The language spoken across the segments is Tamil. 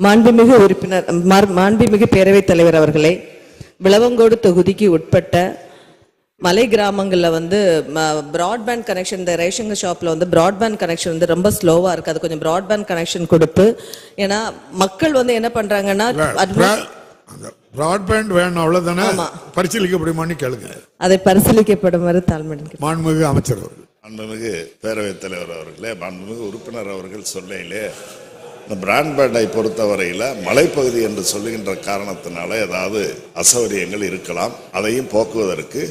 மாண்புமிகு உறுப்பினர் மாண்புமிகு பேரவைத் தலைவர் அவர்களே விளவங்கோடு தொகுதிக்கு உட்பட்ட மலை கிராமங்களில் வந்து ப்ராட்பேண்ட் கனெக்ஷன் இந்த ரேஷன் ஷாப்பில் வந்து ப்ராட்பேண்ட் கனெக்ஷன் வந்து ரொம்ப ஸ்லோவாக இருக்குது அது கொஞ்சம் ப்ராட்பேண்ட் கனெக்ஷன் கொடுத்து ஏன்னா மக்கள் வந்து என்ன பண்ணுறாங்கன்னா பிராட்பேண்ட் வேணும் அவ்வளவுதானே? ஆமா. பரிசீலிக்கப்படுமான்னு கேளுங்க. அதை பரிசீலிக்கப்படுமாறு தாழ்மையுடன் மாண்புமிகு அமைச்சர் அவர்கள். மாண்புமிகு பேரவைத் தலைவர் அவர்களே மாண்புமிகு உறுப்பினர் அவர்கள் சொல்லையிலே இந்த பிராட்பேண்டை பொறுத்தவரையில் மலைப்பகுதி என்று சொல்லுகின்ற காரணத்தினால ஏதாவது அசௌகரியங்கள் இருக்கலாம். அதையும் போக்குவதற்கு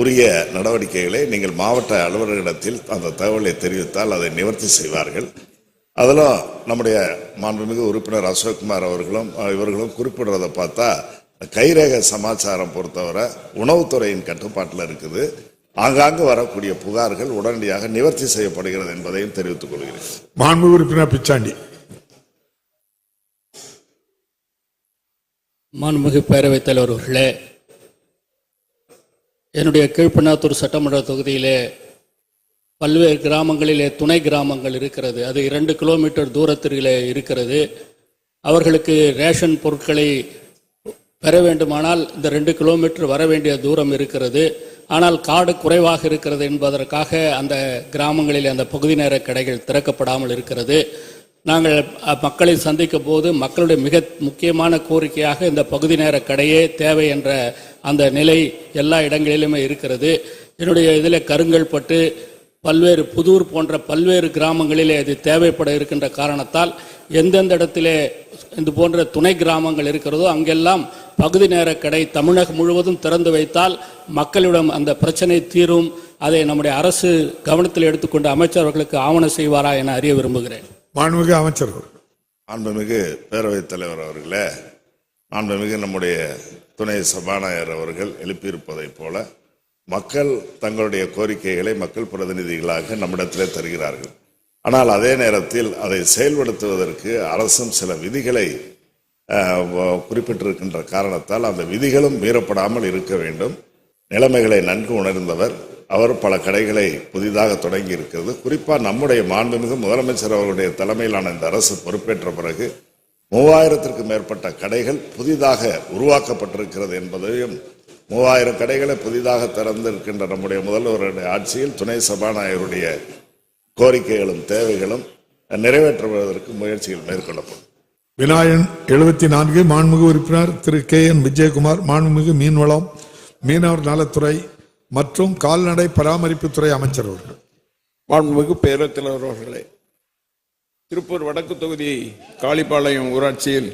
உரிய நடவடிக்கைகளை நீங்கள் மாவட்ட அலுவலர்களிடத்தில் அந்த தகவலை தெரிவித்தால் அதை நிவர்த்தி செய்வார்கள். அதெல்லாம் நம்முடைய மாண்புமிகு உறுப்பினர் அசோக்குமார் அவர்களும் இவர்களும் குறிப்பிடுறதை பார்த்தா கைரேக சமாச்சாரம் பொறுத்தவரை உணவுத்துறையின் கட்டுப்பாட்டில் இருக்குது. ஆங்காங்கு வரக்கூடிய புகார்கள் உடனடியாக நிவர்த்தி செய்யப்படுகிறது என்பதையும் தெரிவித்துக் கொள்கிறேன். மாண்பு உறுப்பினர் பிச்சாண்டி. மாண்புமிகு பேரவைத் தலைவர் அவர்களே என்னுடைய கீழ்ப்பண்ணாத்தூர் சட்டமன்ற தொகுதியிலே பல்வேறு கிராமங்களிலே துணை கிராமங்கள் இருக்கிறது. அது இரண்டு கிலோமீட்டர் தூரத்திலே இருக்கிறது. அவர்களுக்கு ரேஷன் பொருட்களை பெற வேண்டுமானால் இந்த ரெண்டு கிலோமீட்டர் வர வேண்டிய தூரம் இருக்கிறது. ஆனால் காடு குறைவாக இருக்கிறது என்பதற்காக அந்த கிராமங்களில் அந்த பகுதி நேர கடைகள் திறக்கப்படாமல் இருக்கிறது. நாங்கள் மக்களை சந்திக்கும் போது மக்களுடைய மிக முக்கியமான கோரிக்கையாக இந்த பகுதி நேர கடையே தேவை என்ற அந்த நிலை எல்லா இடங்களிலுமே இருக்கிறது. என்னுடைய இதில் கருங்கல்பட்டு பல்வேறு புதூர் போன்ற பல்வேறு கிராமங்களிலே இது தேவைப்பட இருக்கின்ற காரணத்தால் எந்தெந்த இடத்திலே இது போன்ற துணை கிராமங்கள் இருக்கிறதோ அங்கெல்லாம் பகுதி நேர கடை தமிழகம் முழுவதும் திறந்து வைத்தால் மக்களிடம் அந்த பிரச்சனை தீரும். அதை நம்முடைய அரசு கவனத்தில் எடுத்துக்கொண்டு அமைச்சர் அவர்களுக்கு ஆவணம் செய்வாரா என அறிய விரும்புகிறேன். மாண்புமிகு அமைச்சர் மாண்புமிகு பேரவைத் தலைவர் அவர்களே மாண்புமிகு நம்முடைய துணை சபாநாயகர் அவர்கள் எழுப்பியிருப்பதைப் போல மக்கள் தங்களுடைய கோரிக்கைகளை மக்கள் பிரதிநிதிகளாக நம்மிடத்திலே தருகிறார்கள். ஆனால் அதே நேரத்தில் அதை செயல்படுத்துவதற்கு அரசும் சில விதிகளை குறிப்பிட்டிருக்கின்ற காரணத்தால் அந்த விதிகளும் மீறப்படாமல் இருக்க வேண்டும். நிலைமைகளை நன்கு உணர்ந்தவர் அவர் பல கடைகளை புதிதாக தொடங்கி இருக்கிறது குறிப்பாக நம்முடைய மாண்புமிகு முதலமைச்சர் அவர்களுடைய தலைமையிலான இந்த அரசு பொறுப்பேற்ற பிறகு மூவாயிரத்திற்கு மேற்பட்ட கடைகள் புதிதாக உருவாக்கப்பட்டிருக்கிறது என்பதையும் மூவாயிரம் கடைகளை புதிதாக திறந்திருக்கின்ற நம்முடைய முதல்வருடைய ஆட்சியில் துணை சபாநாயகருடைய கோரிக்கைகளும் தேவைகளும் நிறைவேற்றுவதற்கு முயற்சிகள் மேற்கொள்ளப்படும். விநாயகன் எழுபத்தி நான்கு மாண்புமிகு உறுப்பினர் திரு கே என் விஜயகுமார் மாண்புமிகு மீன்வளம் மீனவர் நலத்துறை மற்றும் கால்நடை பராமரிப்புத்துறை அமைச்சர் அவர்கள். மாண்புமிகு பேரவைத் தலைவர் அவர்களே திருப்பூர் வடக்கு தொகுதி காளிப்பாளையம் ஊராட்சியில்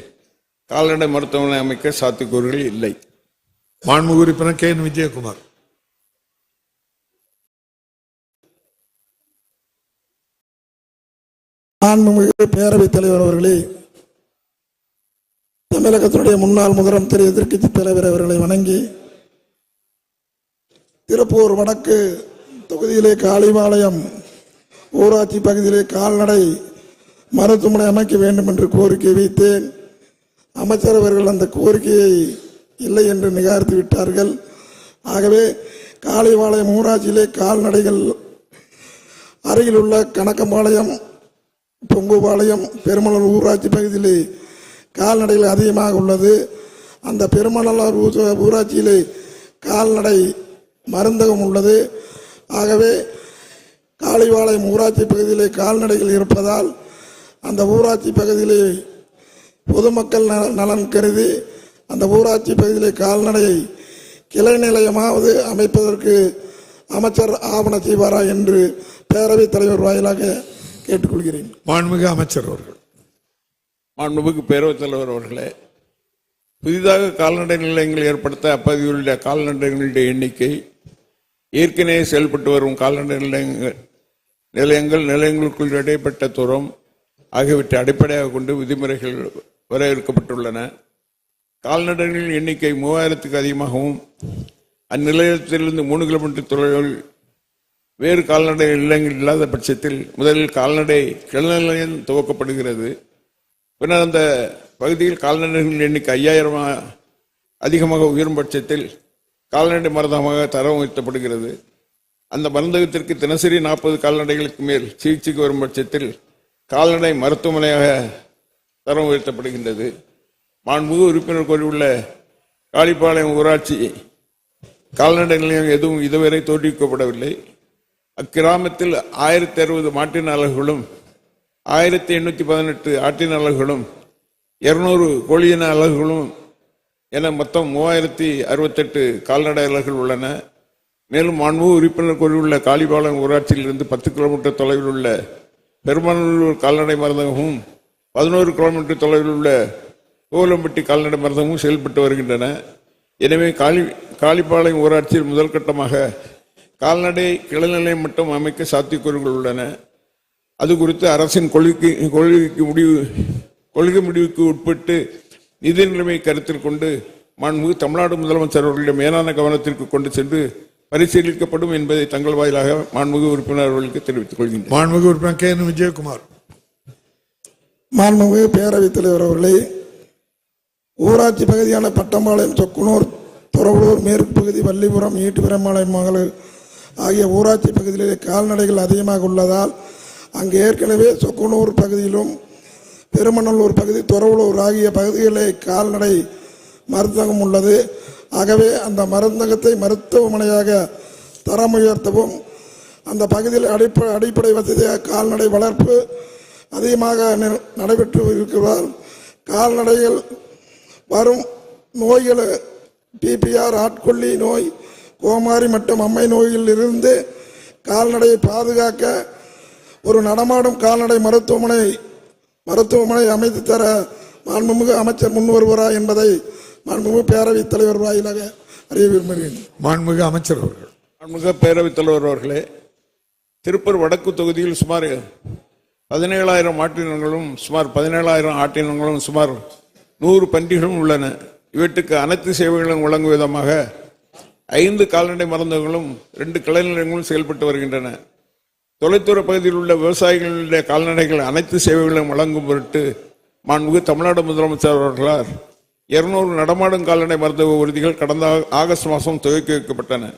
கால்நடை மருத்துவமனை அமைக்க சாத்தியக்கூறுகள் இல்லை. மாண்புமிகு உறுப்பினர் கே என் விஜயகுமார். மாண்புமிகு பேரவைத் தலைவர் அவர்களே தமிழகத்தினுடைய முன்னாள் முதலமைச்சர் எதிர்க்கட்சி தலைவர் அவர்களை வணங்கி திருப்பூர் வடக்கு தொகுதியிலே காளிபாளையம் ஊராட்சி பகுதியிலே கால்நடை மருத்துவமனை அமைக்க வேண்டும் என்று கோரிக்கை வைத்தேன். அமைச்சர் அவர்கள் அந்த கோரிக்கையை இல்லை என்று நிகாரித்து விட்டார்கள். ஆகவே காளிபாளையம் ஊராட்சியிலே கால்நடைகள் அருகிலுள்ள கணக்கம்பாளையம் பொங்குபாளையம் பெருமளூர் ஊராட்சி பகுதியிலே கால்நடைகள் அதிகமாக உள்ளது. அந்த பெருமளூர் ஊராட்சியிலே கால்நடை மருந்தகம் உள்ளது. ஆகவே காளிவாளையம் ஊராட்சி பகுதியிலே கால்நடைகள் இருப்பதால் அந்த ஊராட்சி பகுதியிலே பொதுமக்கள் நல- நலன் கருதி அந்த ஊராட்சி பகுதியிலே கால்நடையை கிளை நிலையமாவது அமைப்பதற்கு அமைச்சர் ஆவண செய்வாரா என்று பேரவைத் தலைவர் வாயிலாக கேட்டுக்கொள்கிறேன். மாண்புமிகு அமைச்சர் அவர்கள். மாண்புமிகு பேரவைத் தலைவர் அவர்களே புதிதாக கால்நடை நிலையங்கள் ஏற்படுத்த அப்பகுதியிலுள்ள கால்நடைகளுடைய எண்ணிக்கை ஏற்கனவே செயல்பட்டு வரும் கால்நடை நிலையங்கள் நிலையங்கள் நிலையங்களுக்குள் இடைப்பட்ட தூரம் ஆகியவற்றை அடிப்படையாக கொண்டு விதிமுறைகள் வரையறுக்கப்பட்டுள்ளன கால்நடைகளின் எண்ணிக்கை மூவாயிரத்துக்கு அதிகமாகவும் அந்நிலையத்திலிருந்து மூணு கிலோமீட்டர் தொலைவில் வேறு கால்நடை நிலையங்கள் இல்லாத பட்சத்தில் முதலில் கால்நடை கிளநிலையம் துவக்கப்படுகிறது. பின்னர் அந்த பகுதியில் கால்நடைகளின் எண்ணிக்கை ஐயாயிரம் அதிகமாக உயரும் பட்சத்தில் கால்நடை மருந்தகமாக தரம் உயர்த்தப்படுகிறது அந்த மருந்தகத்திற்கு தினசரி நாற்பது கால்நடைகளுக்கு மேல் சிகிச்சைக்கு வரும் பட்சத்தில் கால்நடை மருத்துவமனையாக தரம் உயர்த்தப்படுகின்றது மாண்புமிகு உறுப்பினர் கோரியுள்ள காளிப்பாளையம் ஊராட்சி கால்நடை நிலையம் எதுவும் இதுவரை தோற்றுவிக்கப்படவில்லை. அக்கிராமத்தில் ஆயிரத்தி அறுபது மாட்டின் அலகுகளும் ஆயிரத்தி எண்ணூற்றி பதினெட்டு ஆட்டின் அலகுகளும் இருநூறு கோழியின அலகுகளும் என மொத்தம் மூவாயிரத்தி அறுபத்தெட்டு கால்நடை உள்ளன. மேலும் அன்பு உறுப்பினர் கூறியுள்ள காளிபாளையம் ஊராட்சியிலிருந்து பத்து கிலோமீட்டர் தொலைவில் உள்ள பெருமாநல்லூர் கால்நடை மருந்தகமும் பதினோரு கிலோமீட்டர் தொலைவில் உள்ள கோலம்பட்டி கால்நடை மருந்தகமும் செயல்பட்டு வருகின்றன. எனவே காளி காளிப்பாளையம் ஊராட்சியில் முதல் கட்டமாக கால்நடை கிளநிலையம் மட்டும் அமைக்க சாத்தியக்கூறுகள் உள்ளன. அது குறித்து அரசின் கொள்கைக்கு கொள்கைக்கு முடிவு கொள்கை முடிவுக்கு உட்பட்டு நிதி நிலைமை கருத்தில் கொண்டு மாண்புமிகு தமிழ்நாடு முதலமைச்சர் அவர்களிடம் மேலான கவனத்திற்கு கொண்டு சென்று பரிசீலிக்கப்படும் என்பதை தங்கள் வாயிலாக மாண்புமிகு உறுப்பினர் அவர்களுக்கு தெரிவித்துக் கொள்கின்றனர் மாண்புமிகு உறுப்பினர் கே. என். விஜயகுமார். மாண்புமிகு பேரவைத் தலைவர் அவர்களே ஊராட்சி பகுதியான பட்டம்பாளையம் சொக்குனூர் துறவலூர் மேற்கு பகுதி வள்ளிபுரம் ஈட்டுபிரம்பாளையம் மகளிர் ஆகிய ஊராட்சி பகுதிகளிலே கால்நடைகள் அதிகமாக உள்ளதால் அங்கு ஏற்கனவே சொக்குனூர் பகுதியிலும் பெருமநல்லூர் பகுதி துறவலூர் ஆகிய பகுதிகளே கால்நடை மருந்தகம் உள்ளது. ஆகவே அந்த மருந்தகத்தை மருத்துவமனையாக தரம் உயர்த்தவும் அந்த பகுதியில் அடிப்படை அடிப்படை வசதியாக கால்நடை வளர்ப்பு அதிகமாக நடைபெற்று இருக்கிறார். கால்நடைகள் வரும் நோய்கள் டிபிஆர் ஆட்கொல்லி நோய் கோமாரி மற்றும் அம்மை நோயில் இருந்து கால்நடையை பாதுகாக்க ஒரு நடமாடும் கால்நடை மருத்துவமனை மருத்துவமனை அமைத்து தர மாண்புமிகு அமைச்சர் முன் வருவாரா என்பதை மாண்புமிகு பேரவைத் தலைவர் வாயிலாக அறிய விரும்புகிறேன். மாண்புமிகு அமைச்சர் அவர்கள். மாண்புமிகு பேரவைத் தலைவர் அவர்களே திருப்பூர் வடக்கு தொகுதியில் சுமார் பதினேழாயிரம் ஆட்டினங்களும் சுமார் பதினேழாயிரம் ஆட்டினங்களும் சுமார் நூறு பன்றிகளும் உள்ளன. இவற்றுக்கு அனைத்து சேவைகளும் வழங்கும் விதமாக ஐந்து கால்நடை மருந்துகளும் ரெண்டு கிளை நிலையங்களும் செயல்பட்டு வருகின்றன. தொலைத்தூர பகுதியில் உள்ள விவசாயிகளுடைய கால்நடைகள் அனைத்து சேவைகளையும் வழங்கும் பொருட்டு மாண்புமிகு தமிழ்நாடு முதலமைச்சர் அவர்களால் இருநூறு நடமாடும் கால்நடை மருத்துவ உறுதிகள் கடந்த ஆகஸ்ட் மாதம் துவக்கி வைக்கப்பட்டன.